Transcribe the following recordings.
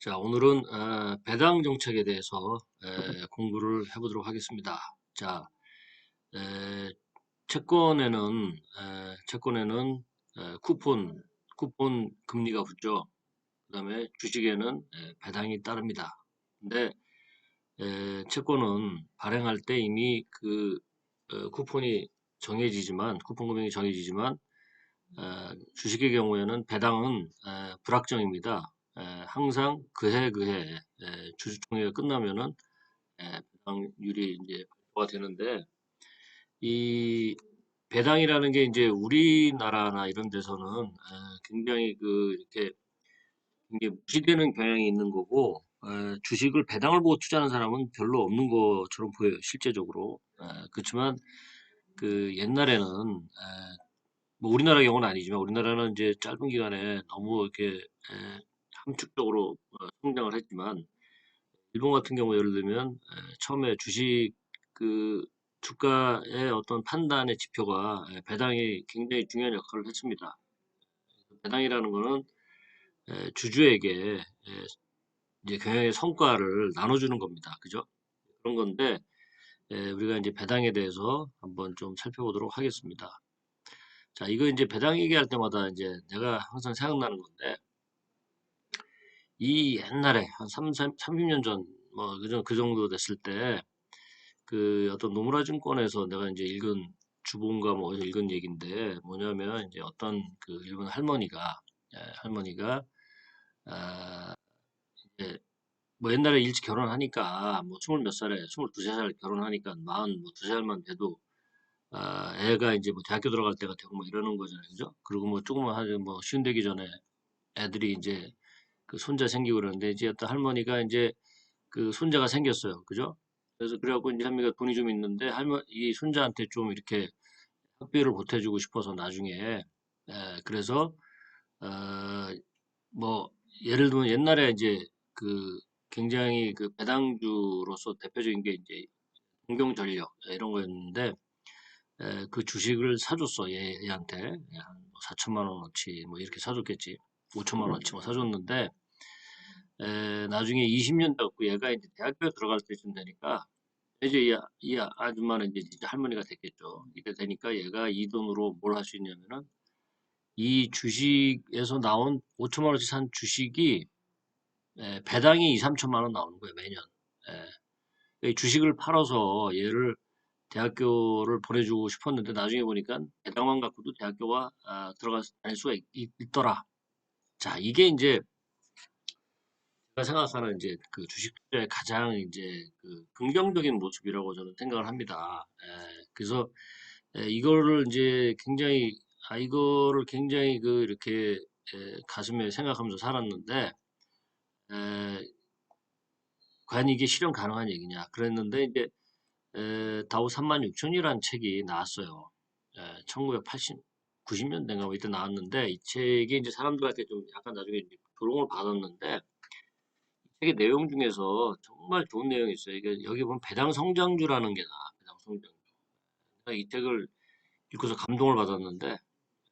자, 오늘은 어, 배당 정책에 대해서 에, 공부를 해보도록 하겠습니다. 자, 에, 채권에는 에, 채권에는 에, 쿠폰 쿠폰 금리가 붙죠. 그 다음에 주식에는 에, 배당이 따릅니다. 근데 에, 채권은 발행할 때 이미 그 어, 쿠폰이 정해지지만 쿠폰 금액이 정해지지만 어, 주식의 경우에는 배당은 에, 불확정입니다. 에, 항상 그해 그해 에, 주주총회가 끝나면은 에, 배당률이 이제 발표가 되는데 이 배당이라는 게 이제 우리나라나 이런 데서는 에, 굉장히 그 이렇게 이게 무시되는 경향이 있는 거고 에, 주식을 배당을 보고 투자하는 사람은 별로 없는 것처럼 보여요 실제적으로. 에, 그렇지만 그 옛날에는 에, 뭐 우리나라 경우는 아니지만 우리나라는 이제 짧은 기간에 너무 이렇게 에, 함축적으로 어, 성장을 했지만 일본 같은 경우 예를 들면 에, 처음에 주식 그 주가의 어떤 판단의 지표가 에, 배당이 굉장히 중요한 역할을 했습니다. 배당이라는 에, 주주에게 에, 이제 경영의 성과를 나눠주는 겁니다. 그죠? 그런 건데 에, 우리가 이제 배당에 대해서 한번 좀 살펴보도록 하겠습니다. 자, 이거 이제 배당 얘기할 때마다 이제 내가 항상 생각나는 건데 이 옛날에 한 3, 30년 전, 뭐, 그, 정- 그 정도 됐을 때, 그 어떤 노무라 증권에서 내가 이제 읽은 주본가 뭐 읽은 얘기인데, 뭐냐면 이제 어떤 그 일본 할머니가, 예, 할머니가, 아, 이제 뭐 옛날에 일찍 결혼하니까, 뭐 스물 몇 살에, 스물 두 세 살 결혼하니까, 마흔 뭐 두세 살만 돼도, 아, 애가 이제 뭐 대학교 들어갈 때가 되고 뭐 이러는 거잖아요. 그죠? 그리고 뭐 조금만 하죠. 뭐 쉬운 되기 전에 애들이 이제 그 손자 생기고 그러는데 이제 어떤 할머니가 이제 그 손자가 생겼어요. 그죠? 그래서 그래갖고 이제 할머니가 돈이 좀 있는데 할머 이 손자한테 좀 이렇게 학비를 보태주고 싶어서 나중에 에, 그래서 어 뭐 예를 들면 옛날에 이제 그 굉장히 그 배당주로서 대표적인 게 이제 동경전력 이런 거였는데 에, 그 주식을 사줬어 얘, 얘한테 한 4천만 원어치 뭐 이렇게 사줬겠지 5천만 원어치 뭐 사줬는데 에, 나중에 20년 됐고 얘가 이제 대학교에 들어갈 때쯤 되니까 이제 이, 아- 이 아- 아줌마는 이제 진짜 할머니가 됐겠죠. 이렇게 되니까 얘가 이 돈으로 뭘 할 수 있냐면은 이 주식에서 나온 5천만 원씩 산 주식이 에, 배당이 2, 3천만 원 나오는 거예요, 매년. 에, 이 주식을 팔아서 얘를 대학교를 보내주고 싶었는데 나중에 보니까 배당만 갖고도 대학교가 아, 다닐 수가 있, 있더라. 자, 이게 이제 제가 생각하는 이제 그 주식 투자의 가장 이제 그 긍정적인 모습이라고 저는 생각을 합니다. 에, 그래서 에, 이거를 이제 굉장히 아 이거를 굉장히 그 이렇게 에, 가슴에 생각하면서 살았는데 에, 과연 이게 실현 가능한 얘기냐 그랬는데 이제 에, 다우 36,000이라는 책이 나왔어요. 에, 1980 90년대인가 뭐 이때 나왔는데 이 책이 이제 사람들한테 좀 약간 나중에 조롱을 받았는데 책의 내용 중에서 정말 좋은 내용이 있어요. 이게 여기 보면 배당 성장주라는 게 나와. 배당 성장주. 이 책을 읽고서 감동을 받았는데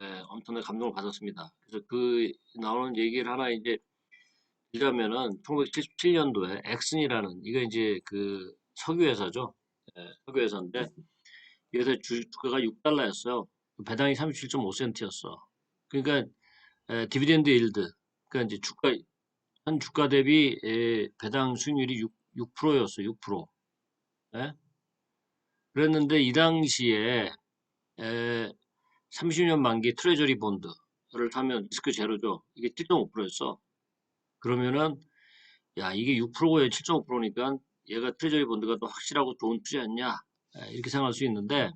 예, 엄청나게 감동을 받았습니다. 그래서 그 나오는 얘기를 하나 이제 읽자면은 1977년도에 엑슨이라는 이거 이제 그 석유 회사죠. 예, 석유 회사인데 여기서 주, 주가가 6달러였어요. 배당이 37.5센트였어. 그러니까 에, 디비덴드 일드 그러니까 이제 주가 현 주가 대비 에, 배당 수익률이 6, 6%였어. 6%. 예? 그랬는데 이 당시에 에, 30년 만기 트레저리 본드를 타면 리스크 제로죠. 이게 7.5%였어. 그러면은 야 이게 6%에 7.5%니까 얘가 트레저리 본드가 더 확실하고 좋은 투자였냐 에, 이렇게 생각할 수 있는데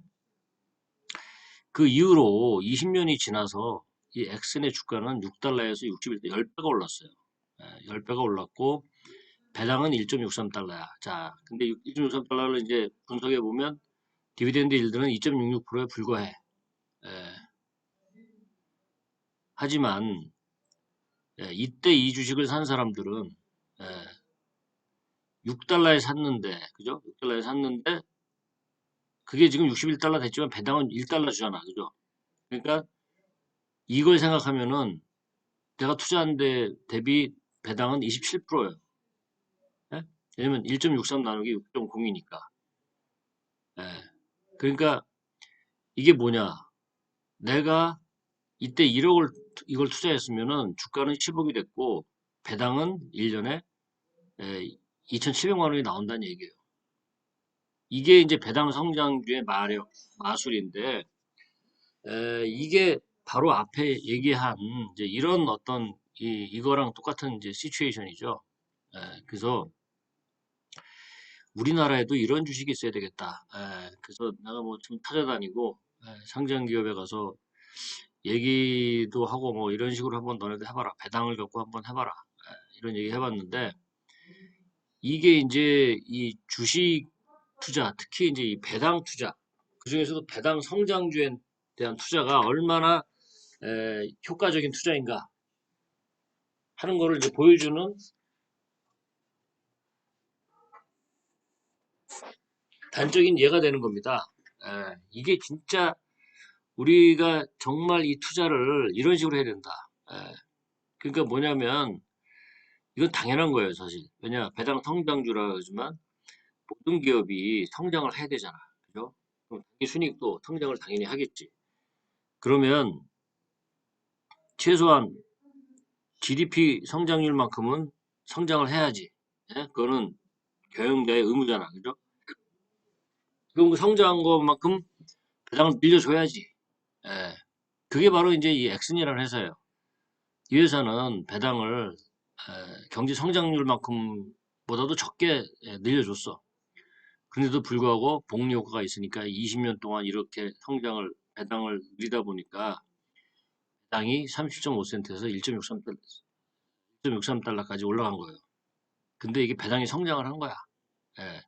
그 이후로 20년이 지나서 이 엑슨의 주가는 6달러에서 61대 10배가 올랐어요. 에, 10배가 올랐고 배당은 1.63달러야. 자, 근데 1.63달러를 이제 분석해 보면 디비덴드 일드는 2.66%에 불과해. 에, 하지만 예, 이때 이 주식을 산 사람들은 예, 6달러에 샀는데, 그죠? 6달러에 샀는데, 그게 지금 61달러 됐지만 배당은 1달러 주잖아, 그죠? 그러니까 이걸 생각하면은 내가 투자한 데 대비 배당은 27%예요. 예? 왜냐면 1.63 나누기 6.0이니까. 예. 그러니까 이게 뭐냐? 내가 이때 1억을 이걸 투자했으면은 주가는 10억이 됐고 배당은 1년에 2,700만 원이 나온다는 얘기예요. 이게 이제 배당 성장주의 마력, 마술인데 에, 이게 바로 앞에 얘기한 이제 이런 어떤 이, 이거랑 똑같은 이제 시츄에이션이죠. 에, 그래서 우리나라에도 이런 주식이 있어야 되겠다. 에, 그래서 내가 뭐 좀 찾아다니고 에, 상장 기업에 가서 얘기도 하고 뭐 이런 식으로 한번 너네들 해봐라. 배당을 갖고 한번 해봐라. 에, 이런 얘기 해봤는데 이게 이제 이 주식 투자, 특히 이제 이 배당 투자, 그 중에서도 배당 성장주에 대한 투자가 얼마나 에, 효과적인 투자인가 하는 거를 이제 보여주는 단적인 예가 되는 겁니다. 에, 이게 진짜 우리가 정말 이 투자를 이런 식으로 해야 된다. 에, 그러니까 뭐냐면 이건 당연한 거예요, 사실. 왜냐 배당 성장주라 그러지만 모든 기업이 성장을 해야 되잖아. 그죠? 그럼 당기 순이익도 성장을 당연히 하겠지. 그러면 최소한 GDP 성장률만큼은 성장을 해야지. 예? 그거는 경영자의 의무잖아. 그죠? 그럼 그 성장한 것만큼 배당을 밀려줘야지. 예. 그게 바로 이제 이 엑슨이라는 회사예요. 이 회사는 배당을 에, 경제 성장률만큼 보다도 적게 에, 늘려줬어. 그런데도 불구하고 복리 효과가 있으니까 20년 동안 이렇게 성장을 배당을 늘리다 보니까 배당이 37.5센트에서 1.63달러, 1.63달러까지 올라간 거예요. 근데 이게 배당이 성장을 한 거야. 예.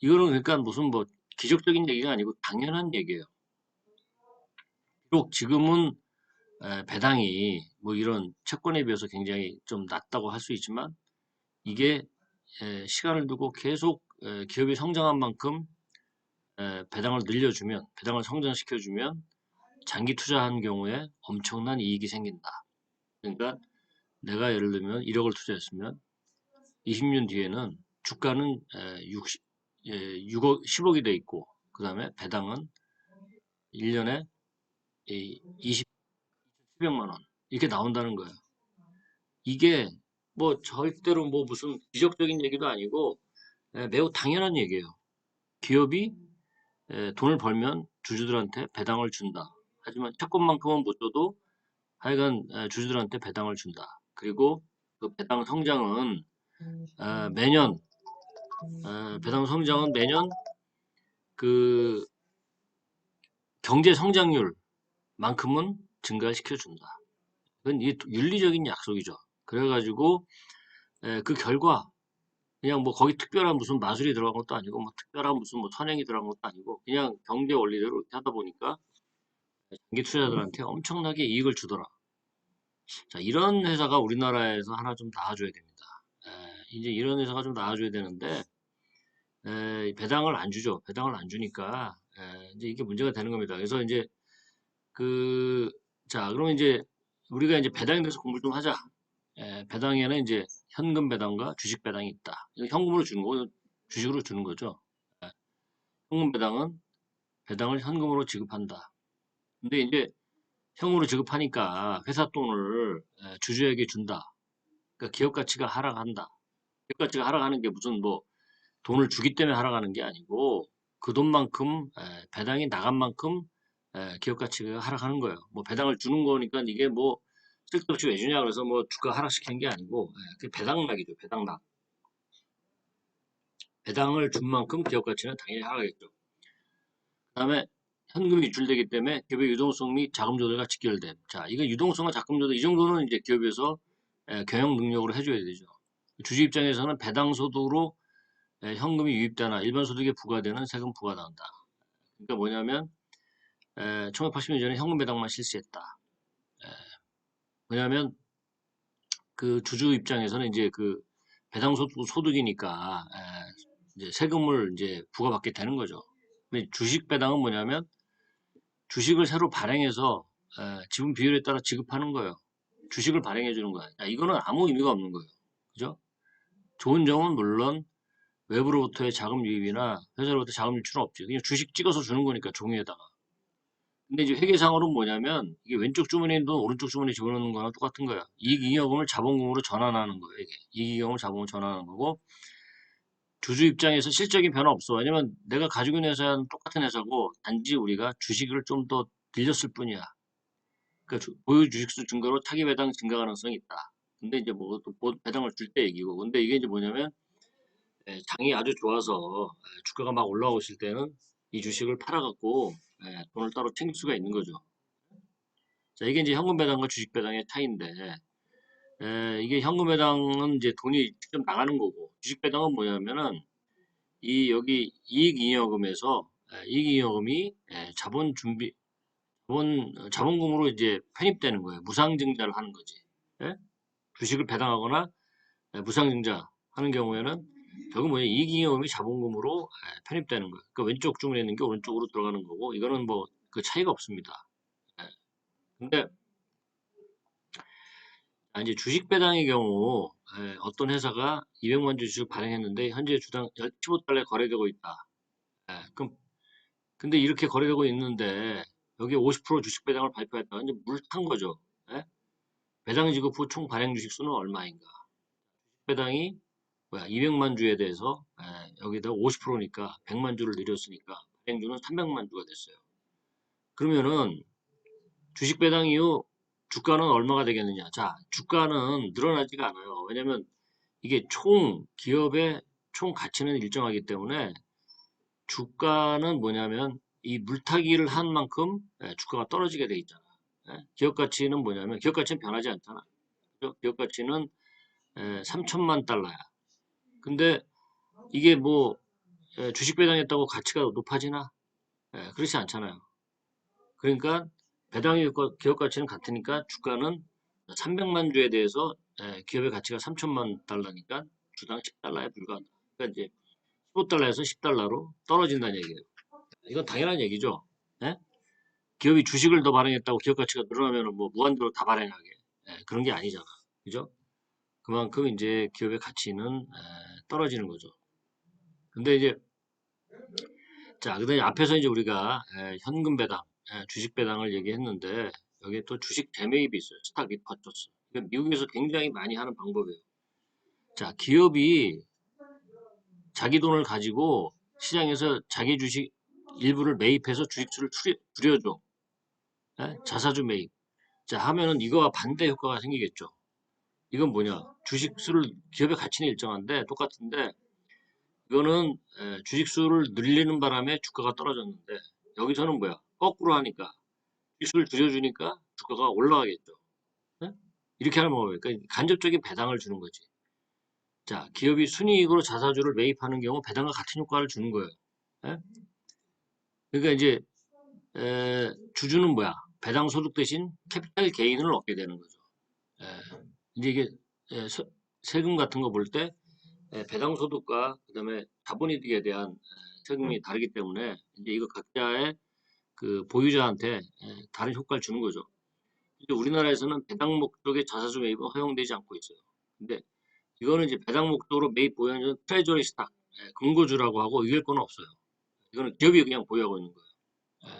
이거는 그러니까 무슨 뭐 기적적인 얘기가 아니고 당연한 얘기예요. 비록 지금은 에, 배당이 뭐 이런 채권에 비해서 굉장히 좀 낮다고 할 수 있지만 이게 에, 시간을 두고 계속 에, 기업이 성장한 만큼 에, 배당을 늘려주면 배당을 성장시켜주면 장기 투자한 경우에 엄청난 이익이 생긴다. 그러니까 내가 예를 들면 1억을 투자했으면 20년 뒤에는 주가는 에, 60, 에, 6억, 10억이 돼 있고 그 다음에 배당은 1년에 20, 700만 원 이렇게 나온다는 거예요. 이게 뭐 절대로 뭐 무슨 기적적인 얘기도 아니고 에, 매우 당연한 얘기예요. 기업이 에, 돈을 벌면 주주들한테 배당을 준다. 하지만 채권만큼은 못 줘도 하여간 에, 주주들한테 배당을 준다. 그리고 그 배당 성장은 에, 매년 에, 배당 성장은 매년 그 경제 성장률만큼은 증가시켜 준다. 그건 이 윤리적인 약속이죠. 그래가지고 에, 그 결과 그냥 뭐 거기 특별한 무슨 마술이 들어간 것도 아니고 뭐 특별한 무슨 뭐 선행이 들어간 것도 아니고 그냥 경제 원리대로 이렇게 하다 보니까 장기 투자자들한테 엄청나게 이익을 주더라. 자 이런 회사가 우리나라에서 하나 좀 나와줘야 됩니다. 에, 이제 이런 회사가 좀 나와줘야 되는데 에, 배당을 안 주죠. 배당을 안 주니까 에, 이제 이게 문제가 되는 겁니다. 그래서 이제 그 자, 그러면 이제 우리가 이제 배당에 대해서 공부를 좀 하자. 에, 배당에는 이제 현금 배당과 주식 배당이 있다. 현금으로 주는 거고 주식으로 주는 거죠. 에, 현금 배당은 배당을 현금으로 지급한다. 근데 이제 현금으로 지급하니까 회사 돈을 에, 주주에게 준다. 그러니까 기업 가치가 하락한다. 기업 가치가 하락하는 게 무슨 뭐 돈을 주기 때문에 하락하는 게 아니고 그 돈만큼 에, 배당이 나간 만큼 에, 기업 가치가 하락하는 거예요. 뭐 배당을 주는 거니까 이게 뭐 쓸데없이 왜 주냐 그래서 뭐 주가 하락시키는 게 아니고 에, 그 배당락이죠. 배당락. 배당을 준 만큼 기업 가치는 당연히 하락하겠죠. 그 다음에 현금이 유출되기 때문에 기업의 유동성 및 자금 조달과 직결됨. 자, 이거 유동성과 자금 조달 이 정도는 이제 기업에서 에, 경영 능력으로 해줘야 되죠. 주주 입장에서는 배당 소득으로 에, 현금이 유입되나 일반 소득에 부과되는 세금 부과된다. 그러니까 뭐냐면 에, 1980년 전에 현금 배당만 실시했다. 에, 왜냐하면 그 주주 입장에서는 이제 그 배당 소득, 이니까 이제 세금을 이제 부과받게 되는 거죠. 근데 주식 배당은 뭐냐면 주식을 새로 발행해서 에, 지분 비율에 따라 지급하는 거예요. 주식을 발행해 주는 거야. 야, 이거는 아무 의미가 없는 거예요. 그죠? 좋은 점은 물론 외부로부터의 자금 유입이나 회사로부터 자금 유출은 없지. 그냥 주식 찍어서 주는 거니까 종이에다가. 근데 이제 회계상으로는 뭐냐면 이게 왼쪽 주머니에 돈 오른쪽 주머니에 집어넣는 거랑 똑같은 거야. 이익 잉여금을 자본금으로 전환하는 거예요. 이게 이익 잉여금을 자본금으로 전환하는 거고 주주 입장에서 실적인 변화 없어. 왜냐면 내가 가지고 있는 회사는 똑같은 회사고 단지 우리가 주식을 좀 더 빌렸을 뿐이야. 그러니까 주- 보유 주식수 증가로 차기 배당 증가 가능성이 있다. 근데 이제 뭐 또 배당을 줄 때 얘기고. 근데 이게 이제 뭐냐면 예, 장이 아주 좋아서 예, 주가가 막 올라오고 있을 때는 이 주식을 팔아갖고 예, 돈을 따로 챙길 수가 있는 거죠. 자, 이게 이제 현금 배당과 주식 배당의 차이인데, 에, 이게 현금 배당은 이제 돈이 직접 나가는 거고, 주식 배당은 뭐냐면은, 이 여기 이익잉여금에서 에, 이익잉여금이 에, 자본 준비, 자본, 어, 자본금으로 이제 편입되는 거예요. 무상증자를 하는 거지. 예? 주식을 배당하거나 에, 무상증자 하는 경우에는 결국 뭐냐 이익잉여금이 자본금으로 에, 편입되는 거예요. 그 왼쪽 주머니에 있는 게 오른쪽으로 들어가는 거고, 이거는 뭐 그 차이가 없습니다. 예. 근데 아, 이제 주식 배당의 경우 에, 어떤 회사가 200만 주 주식 발행했는데 현재 주당 15달러에 거래되고 있다. 에, 그럼 근데 이렇게 거래되고 있는데 여기 50% 주식 배당을 발표했다. 이제 물탄 거죠. 에? 배당 지급 후 총 발행 주식 수는 얼마인가? 배당이 뭐야 200만 주에 대해서 에, 여기다 50%니까 100만 주를 늘렸으니까 발행주는 300만 주가 됐어요. 그러면은 주식 배당 이후 주가는 얼마가 되겠느냐? 자, 주가는 늘어나지가 않아요. 왜냐면 이게 총 기업의 총 가치는 일정하기 때문에 주가는 뭐냐면 이 물타기를 한 만큼 예, 주가가 떨어지게 돼 있잖아. 예? 기업 가치는 뭐냐면 기업 가치는 변하지 않잖아. 기업 가치는 에, 3천만 달러야. 근데 이게 뭐 에, 주식 배당했다고 가치가 높아지나? 예, 그렇지 않잖아요. 그러니까 배당의 기업 가치는 같으니까 주가는 300만 주에 대해서 에, 기업의 가치가 3천만 달러니까 주당 10달러에 불과하다. 그러니까 이제 15달러에서 10달러로 떨어진다는 얘기예요. 이건 당연한 얘기죠. 예? 기업이 주식을 더 발행했다고 기업 가치가 늘어나면 뭐 무한대로 다 발행하게 예, 그런 게 아니잖아. 그죠? 그만큼 이제 기업의 가치는 에, 떨어지는 거죠. 근데 이제 자, 그다음에 앞에서 이제 우리가 에, 현금 배당, 에, 주식 배당을 얘기했는데 여기에 또 주식 재매입이 있어요. 스탁 리퍼처스. 이건 미국에서 굉장히 많이 하는 방법이에요. 자, 기업이 자기 돈을 가지고 시장에서 자기 주식 일부를 매입해서 주식수를 줄여- 줄여줘. 에? 자사주 매입. 자, 하면은 이거와 반대 효과가 생기겠죠. 이건 뭐냐? 주식 수를 기업의 가치는 일정한데 똑같은데 이거는 에, 주식 수를 늘리는 바람에 주가가 떨어졌는데 여기서는 뭐야? 거꾸로 하니까 주식수를 줄여주니까 주가가 올라가겠죠. 예? 이렇게 하는 방법이니까 그러니까 간접적인 배당을 주는 거지. 자, 기업이 순이익으로 자사주를 매입하는 경우 배당과 같은 효과를 주는 거예요. 예? 그러니까 이제 에, 주주는 뭐야? 배당 소득 대신 캐피탈 게인을 얻게 되는 거죠. 에, 이제 이게 에, 서- 세금 같은 거 볼 때 배당 소득과 그다음에 자본이득에 대한 에, 세금이 다르기 때문에 이제 이거 각자의 그 보유자한테 에, 다른 효과를 주는 거죠. 이제 우리나라에서는 배당 목적의 자사주 매입은 허용되지 않고 있어요. 근데 이거는 이제 배당 목적으로 매입 보유하는 트레저리 스탁, 에, 금고주라고 하고 이길 건 없어요. 이거는 기업이 그냥 보유하고 있는 거예요.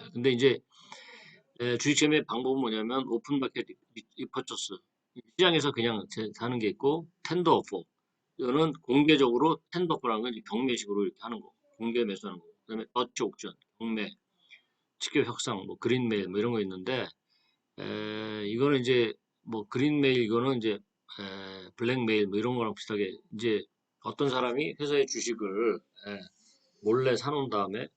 에, 근데 이제 에, 주식 매매 방법은 뭐냐면 오픈 마켓 리퍼처스 시장에서 그냥 제- 사는 게 있고 텐더 오퍼 이거는 공개적으로 텐더 오퍼라는 건 경매식으로 이렇게 하는 거. 공개 매수하는 거. 그다음에 더치 옥션 경매 직결 협상 뭐 그린메일 뭐 이런 거 있는데 에, 이거는 이제 뭐 그린메일 이거는 이제 에, 블랙메일 뭐 이런 거랑 비슷하게 이제 어떤 사람이 회사의 주식을 에, 몰래 사놓은 다음에 에,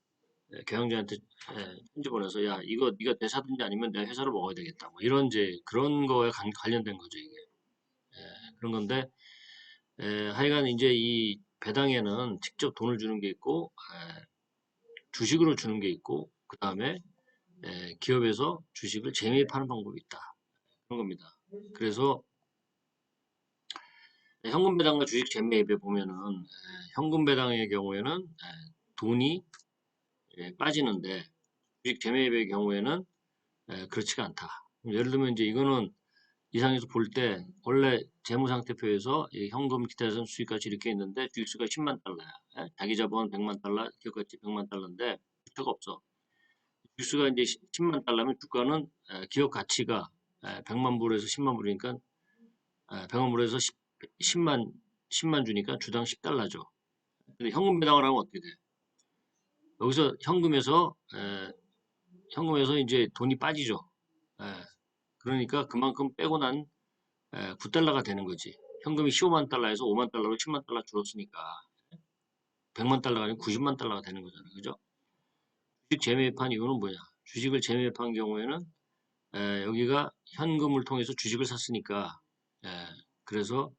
경영자한테 에, 편지 보내서 야 이거 네가 내 사든지 아니면 내 회사를 먹어야 되겠다. 뭐 이런 이제 그런 거에 관, 관련된 거죠 이게. 에, 그런 건데 에, 하여간 이제 이 배당에는 직접 돈을 주는 게 있고 에, 주식으로 주는 게 있고 그 다음에 기업에서 주식을 재매입하는 방법이 있다. 그런 겁니다. 그래서 현금 배당과 주식 재매입에 보면은 에, 현금 배당의 경우에는 에, 돈이 에, 빠지는데 주식 재매입의 경우에는 에, 그렇지가 않다. 예를 들면 이제 이거는 이상에서 볼 때 원래 재무상태표에서 이 현금 기타에서는 수익가치 이렇게 있는데 주식수가 10만 달러야. 예? 자기 자본 100만 달러, 기업가치 100만 달러인데 주가가 없어. 주식수가 이제 10만 달러면 주가는 에, 기업 가치가 에, 100만 불에서 10만 불이니까 에, 100만 불에서 10, 만 10만 주니까 주당 10달러죠. 근데 현금 배당을 하면 어떻게 돼? 여기서 현금에서 에, 현금에서 이제 돈이 빠지죠. 에, 그러니까 그만큼 빼고 난 에, 9달러가 되는 거지. 현금이 15만 달러에서 5만 달러로 10만 달러 줄었으니까 100만 달러가 아니고 90만 달러가 되는 거잖아요. 그죠? 주식 재매입한 이유는 뭐냐? 주식을 재매입한 경우에는 에, 여기가 현금을 통해서 주식을 샀으니까 에, 그래서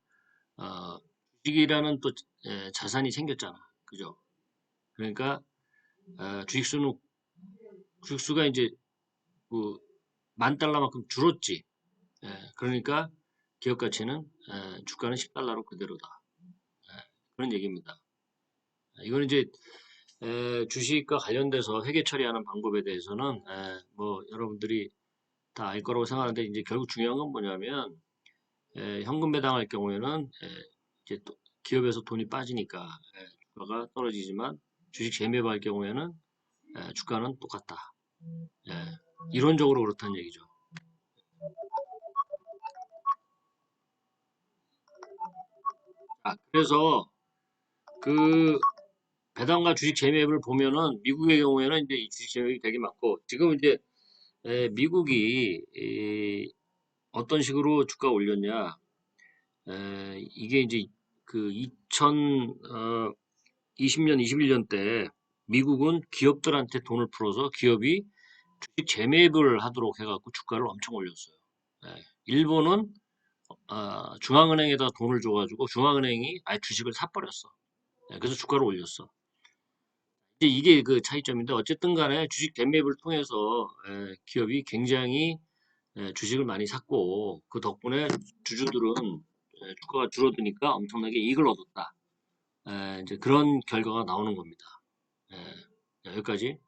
어, 주식이라는 또 에, 자산이 생겼잖아. 그죠? 그러니까 어, 주식수는 주식수가 이제 그 만 달러만큼 줄었지. 예, 그러니까 기업 가치는 에, 주가는 10달러로 그대로다. 예, 그런 얘기입니다. 이거는 이제 에, 주식과 관련돼서 회계 처리하는 방법에 대해서는 에, 뭐 여러분들이 다 알 거라고 생각하는데 이제 결국 중요한 건 뭐냐면 에, 현금 배당할 경우에는 에, 이제 또 기업에서 돈이 빠지니까 에, 주가가 떨어지지만 주식 재매입할 경우에는 에, 주가는 똑같다. 예, 이론적으로 그렇다는 얘기죠. 아, 그래서 그 배당과 주식 재매입을 보면은 미국의 경우에는 이제 이 주식 재매입이 되게 많고 지금 이제 에, 미국이 이, 어떤 식으로 주가 올렸냐 에, 이게 이제 그 2020년 21년 때 미국은 기업들한테 돈을 풀어서 기업이 주식 재매입을 하도록 해갖고 주가를 엄청 올렸어요. 예, 일본은 아, 중앙은행에다 돈을 줘가지고 중앙은행이 아예 주식을 사버렸어. 예, 그래서 주가를 올렸어. 이제 이게 그 차이점인데 어쨌든 간에 주식 재매입을 통해서 에, 기업이 굉장히 에, 주식을 많이 샀고 그 덕분에 주주들은 에, 주가가 줄어드니까 엄청나게 이익을 얻었다. 에, 이제 그런 결과가 나오는 겁니다. 에, 자, 여기까지.